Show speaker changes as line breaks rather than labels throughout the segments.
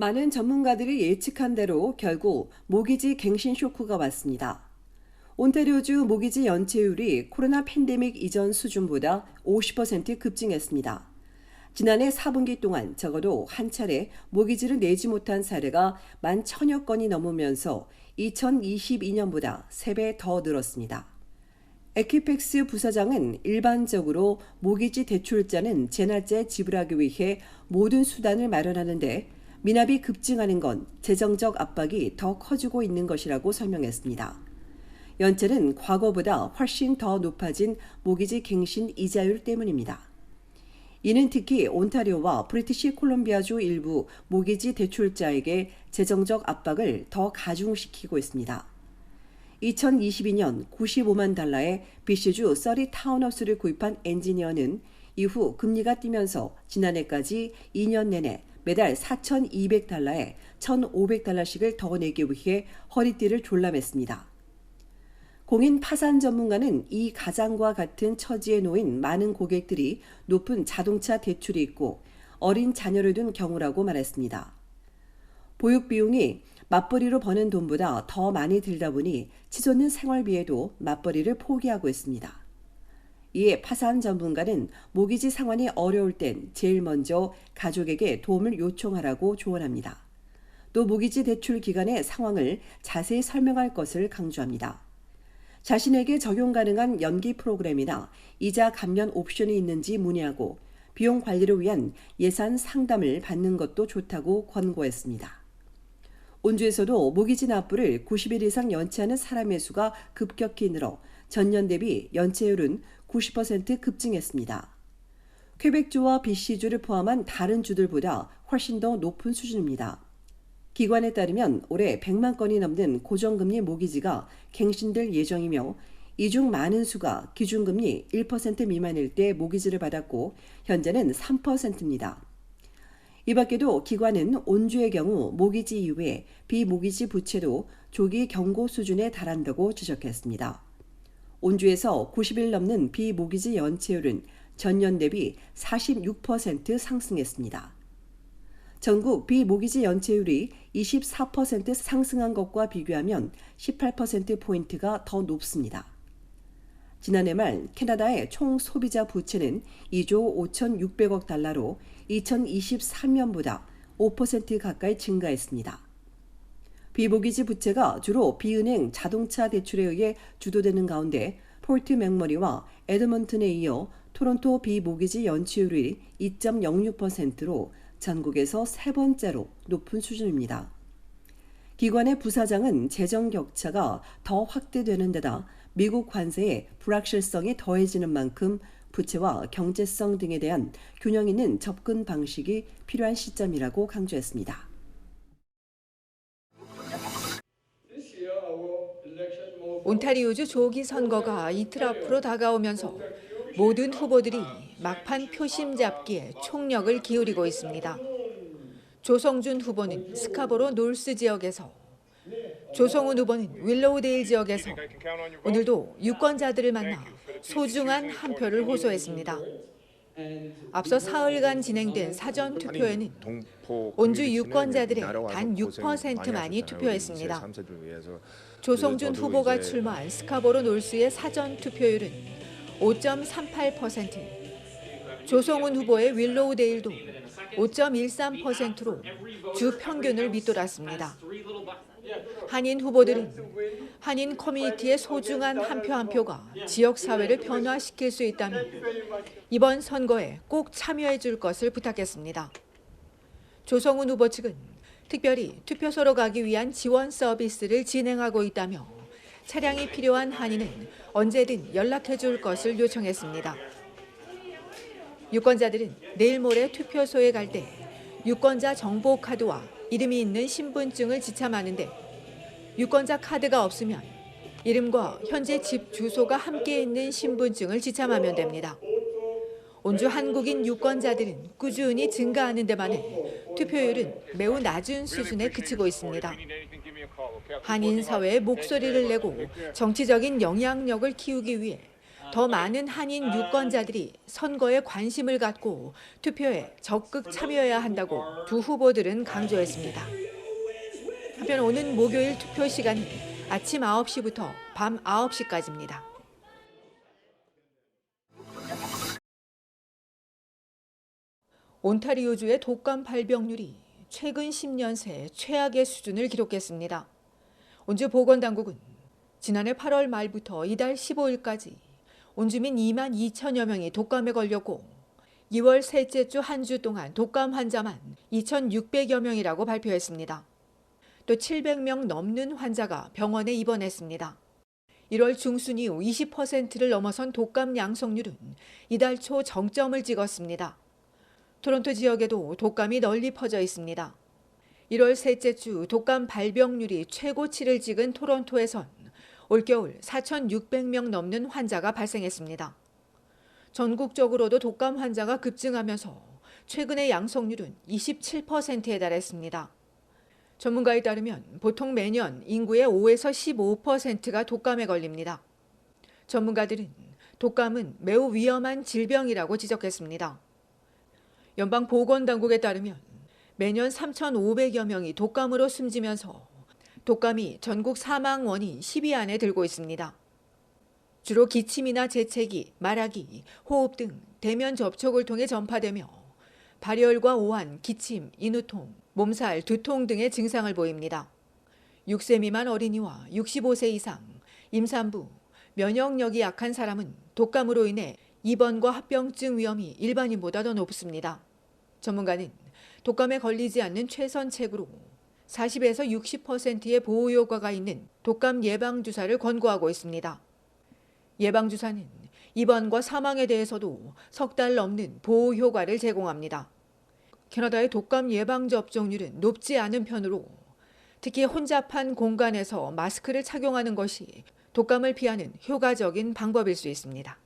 많은 전문가들이 예측한 대로 결국 모기지 갱신 쇼크가 왔습니다. 온타리오주 모기지 연체율이 코로나 팬데믹 이전 수준보다 50% 급증했습니다. 지난해 4분기 동안 적어도 한 차례 모기지를 내지 못한 사례가 만 천여 건이 넘으면서 2022년보다 3배 더 늘었습니다. 에키펙스 부사장은 일반적으로 모기지 대출자는 재날짜에 지불하기 위해 모든 수단을 마련하는데 미납이 급증하는 건 재정적 압박이 더 커지고 있는 것이라고 설명했습니다. 연체는 과거보다 훨씬 더 높아진 모기지 갱신 이자율 때문입니다. 이는 특히 온타리오와 브리티시 콜롬비아주 일부 모기지 대출자에게 재정적 압박을 더 가중시키고 있습니다. 2022년 95만 달러의 비시주 서리 타운하우스를 구입한 엔지니어는 이후 금리가 뛰면서 지난해까지 2년 내내 매달 4,200달러에 1,500달러씩을 더 내기 위해 허리띠를 졸라맸습니다. 공인 파산 전문가는 이 가장과 같은 처지에 놓인 많은 고객들이 높은 자동차 대출이 있고 어린 자녀를 둔 경우라고 말했습니다. 보육 비용이 맞벌이로 버는 돈보다 더 많이 들다 보니 치솟는 생활비에도 맞벌이를 포기하고 있습니다. 이에 파산 전문가는 모기지 상환이 어려울 땐 제일 먼저 가족에게 도움을 요청하라고 조언합니다. 또 모기지 대출 기간의 상황을 자세히 설명할 것을 강조합니다. 자신에게 적용 가능한 연기 프로그램이나 이자 감면 옵션이 있는지 문의하고 비용 관리를 위한 예산 상담을 받는 것도 좋다고 권고했습니다. 온주에서도 모기지 납부를 90일 이상 연체하는 사람의 수가 급격히 늘어 전년 대비 연체율은 90% 급증했습니다. 퀘벡주와 BC주를 포함한 다른 주들보다 훨씬 더 높은 수준입니다. 기관에 따르면 올해 100만 건이 넘는 고정금리 모기지가 갱신될 예정이며 이 중 많은 수가 기준금리 1% 미만일 때 모기지를 받았고 현재는 3%입니다. 이 밖에도 기관은 온주의 경우 모기지 이외에 비모기지 부채도 조기 경고 수준에 달한다고 지적했습니다. 온주에서 90일 넘는 비모기지 연체율은 전년 대비 46% 상승했습니다. 전국 비모기지 연체율이 24% 상승한 것과 비교하면 18%포인트가 더 높습니다. 지난해 말 캐나다의 총 소비자 부채는 2조 5,600억 달러로 2023년보다 5% 가까이 증가했습니다. 비모기지 부채가 주로 비은행 자동차 대출에 의해 주도되는 가운데 폴트 맥머리와 에드먼튼에 이어 토론토 비모기지 연체율이 2.06%로 전국에서 세 번째로 높은 수준입니다. 기관의 부사장은 재정 격차가 더 확대되는 데다 미국 관세의 불확실성이 더해지는 만큼 부채와 경제성 등에 대한 균형 있는 접근 방식이 필요한 시점이라고 강조했습니다.
온타리오주 조기 선거가 이틀 앞으로 다가오면서 모든 후보들이 막판 표심 잡기에 총력을 기울이고 있습니다. 조성준 후보는 스카보로 놀스 지역에서 조성훈 후보는 윌로우데일 지역에서 오늘도 유권자들을 만나 소중한 한 표를 호소했습니다. 앞서 사흘간 진행된 사전 투표에는 온주 유권자들의 단 6%만이 투표했습니다. 조성준 후보가 출마한 스카보로 놀스의 사전 투표율은 5.38%, 조성훈 후보의 윌로우데일도 5.13%로 주 평균을 밑돌았습니다. 한인 후보들은 한인 커뮤니티의 소중한 한 표 한 표가 지역 사회를 변화시킬 수 있다면 이번 선거에 꼭 참여해 줄 것을 부탁했습니다. 조성훈 후보 측은 특별히 투표소로 가기 위한 지원 서비스를 진행하고 있다며 차량이 필요한 한인은 언제든 연락해 줄 것을 요청했습니다. 유권자들은 내일 모레 투표소에 갈 때 유권자 정보 카드와 이름이 있는 신분증을 지참하는데 유권자 카드가 없으면 이름과 현재 집 주소가 함께 있는 신분증을 지참하면 됩니다. 온주 한국인 유권자들은 꾸준히 증가하는 데만에 투표율은 매우 낮은 수준에 그치고 있습니다. 한인 사회의 목소리를 내고 정치적인 영향력을 키우기 위해 더 많은 한인 유권자들이 선거에 관심을 갖고 투표에 적극 참여해야 한다고 두 후보들은 강조했습니다. 한편 오는 목요일 투표 시간은 아침 9시부터 밤 9시까지입니다. 온타리오주의 독감 발병률이 최근 10년 새 최악의 수준을 기록했습니다. 온주 보건당국은 지난해 8월 말부터 이달 15일까지 온주민 2만 2천여 명이 독감에 걸렸고 2월 셋째 주 한 주 동안 독감 환자만 2,600여 명이라고 발표했습니다. 또 700명 넘는 환자가 병원에 입원했습니다. 1월 중순 이후 20%를 넘어선 독감 양성률은 이달 초 정점을 찍었습니다. 토론토 지역에도 독감이 널리 퍼져 있습니다. 1월 셋째 주 독감 발병률이 최고치를 찍은 토론토에선 올겨울 4,600명 넘는 환자가 발생했습니다. 전국적으로도 독감 환자가 급증하면서 최근의 양성률은 27%에 달했습니다. 전문가에 따르면 보통 매년 인구의 5에서 15%가 독감에 걸립니다. 전문가들은 독감은 매우 위험한 질병이라고 지적했습니다. 연방 보건당국에 따르면 매년 3,500여 명이 독감으로 숨지면서 독감이 전국 사망 원인 10위 안에 들고 있습니다. 주로 기침이나 재채기, 말하기, 호흡 등 대면 접촉을 통해 전파되며 발열과 오한, 기침, 인후통, 몸살, 두통 등의 증상을 보입니다. 6세 미만 어린이와 65세 이상, 임산부, 면역력이 약한 사람은 독감으로 인해 입원과 합병증 위험이 일반인보다 더 높습니다. 전문가는 독감에 걸리지 않는 최선책으로 40에서 60%의 보호 효과가 있는 독감 예방 주사를 권고하고 있습니다. 예방 주사는 입원과 사망에 대해서도 석 달 넘는 보호 효과를 제공합니다. 캐나다의 독감 예방 접종률은 높지 않은 편으로 특히 혼잡한 공간에서 마스크를 착용하는 것이 독감을 피하는 효과적인 방법일 수 있습니다.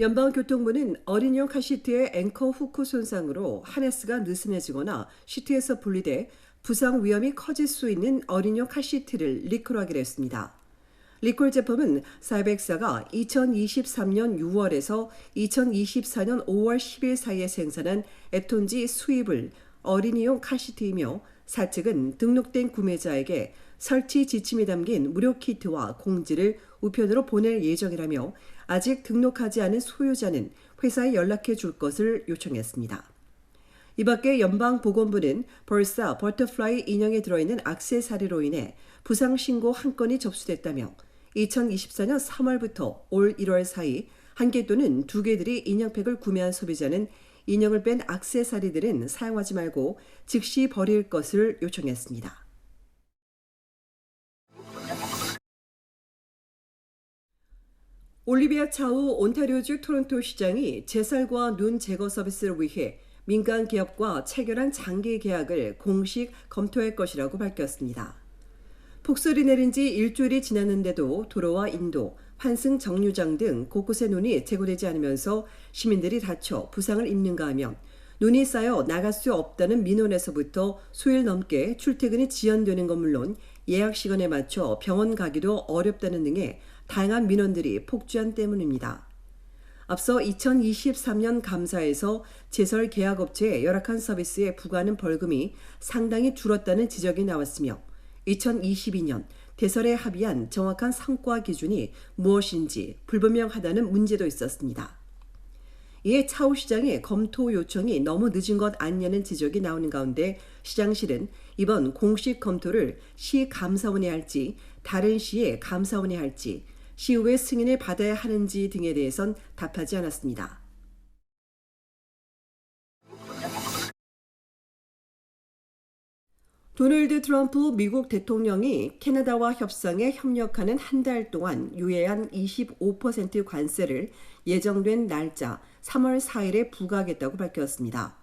연방교통부는 어린이용 카시트의 앵커 후크 손상으로 하네스가 느슨해지거나 시트에서 분리돼 부상 위험이 커질 수 있는 어린이용 카시트를 리콜하기로 했습니다. 리콜 제품은 사이벡사가 2023년 6월에서 2024년 5월 10일 사이에 생산한 에톤지 수입을 어린이용 카시트이며 사측은 등록된 구매자에게 설치 지침이 담긴 무료 키트와 공지를 우편으로 보낼 예정이라며 아직 등록하지 않은 소유자는 회사에 연락해 줄 것을 요청했습니다. 이 밖에 연방보건부는 벌써 버터플라이 인형에 들어있는 악세사리로 인해 부상 신고 한 건이 접수됐다며 2024년 3월부터 올 1월 사이 한 개 또는 두 개들이 인형팩을 구매한 소비자는 인형을 뺀 악세사리들은 사용하지 말고 즉시 버릴 것을 요청했습니다. 올리비아 차우 온타리오주 토론토 시장이 제설과 눈 제거 서비스를 위해 민간 기업과 체결한 장기 계약을 공식 검토할 것이라고 밝혔습니다. 폭설이 내린 지 일주일이 지났는데도 도로와 인도, 환승 정류장 등 곳곳에 눈이 제거되지 않으면서 시민들이 다쳐 부상을 입는가 하면 눈이 쌓여 나갈 수 없다는 민원에서부터 수일 넘게 출퇴근이 지연되는 건 물론 예약 시간에 맞춰 병원 가기도 어렵다는 등의 다양한 민원들이 폭주한 때문입니다. 앞서 2023년 감사에서 제설 계약업체에 열악한 서비스에 부과하는 벌금이 상당히 줄었다는 지적이 나왔으며 2022년 대설에 합의한 정확한 성과 기준이 무엇인지 불분명하다는 문제도 있었습니다. 이에 차우 시장의 검토 요청이 너무 늦은 것 아니냐는 지적이 나오는 가운데 시장실은 이번 공식 검토를 시 감사원에 할지 다른 시의 감사원에 할지 시의회 승인을 받아야 하는지 등에 대해선 답하지 않았습니다. 도널드 트럼프 미국 대통령이 캐나다와 협상에 협력하는 한 달 동안 유예한 25% 관세를 예정된 날짜 3월 4일에 부과하겠다고 밝혔습니다.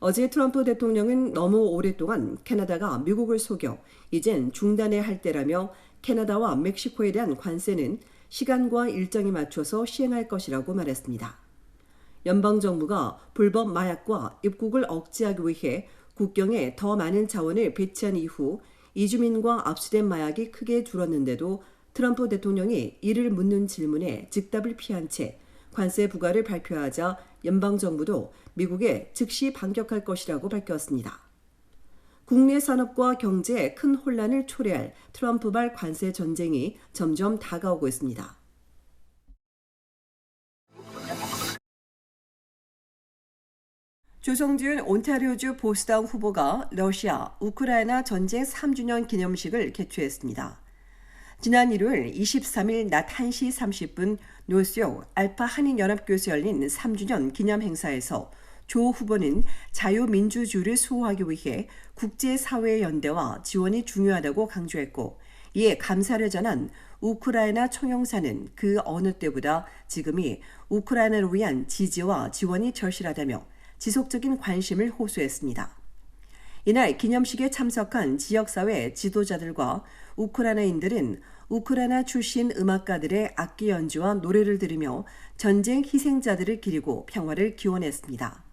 어제 트럼프 대통령은 너무 오랫동안 캐나다가 미국을 속여 이젠 중단해야 할 때라며 캐나다와 멕시코에 대한 관세는 시간과 일정에 맞춰서 시행할 것이라고 말했습니다. 연방정부가 불법 마약과 입국을 억제하기 위해 국경에 더 많은 자원을 배치한 이후 이주민과 압수된 마약이 크게 줄었는데도 트럼프 대통령이 이를 묻는 질문에 즉답을 피한 채 관세 부과를 발표하자 연방정부도 미국에 즉시 반격할 것이라고 밝혔습니다. 국내 산업과 경제에 큰 혼란을 초래할 트럼프발 관세 전쟁이 점점 다가오고 있습니다. 조성준 온타리오주 보수당 후보가 러시아, 우크라이나 전쟁 3주년 기념식을 개최했습니다. 지난 일요일 23일 낮 1시 30분 노스욕 알파 한인연합교에서 열린 3주년 기념 행사에서 조 후보는 자유민주주의를 수호하기 위해 국제사회의 연대와 지원이 중요하다고 강조했고 이에 감사를 전한 우크라이나 총영사는 그 어느 때보다 지금이 우크라이나를 위한 지지와 지원이 절실하다며 지속적인 관심을 호소했습니다. 이날 기념식에 참석한 지역사회 지도자들과 우크라이나인들은 우크라이나 출신 음악가들의 악기 연주와 노래를 들으며 전쟁 희생자들을 기리고 평화를 기원했습니다.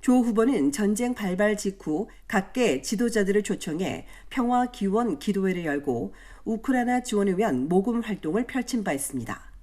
조 후보는 전쟁 발발 직후 각계 지도자들을 초청해 평화 기원 기도회를 열고 우크라이나 지원을 위한 모금 활동을 펼친 바 있습니다.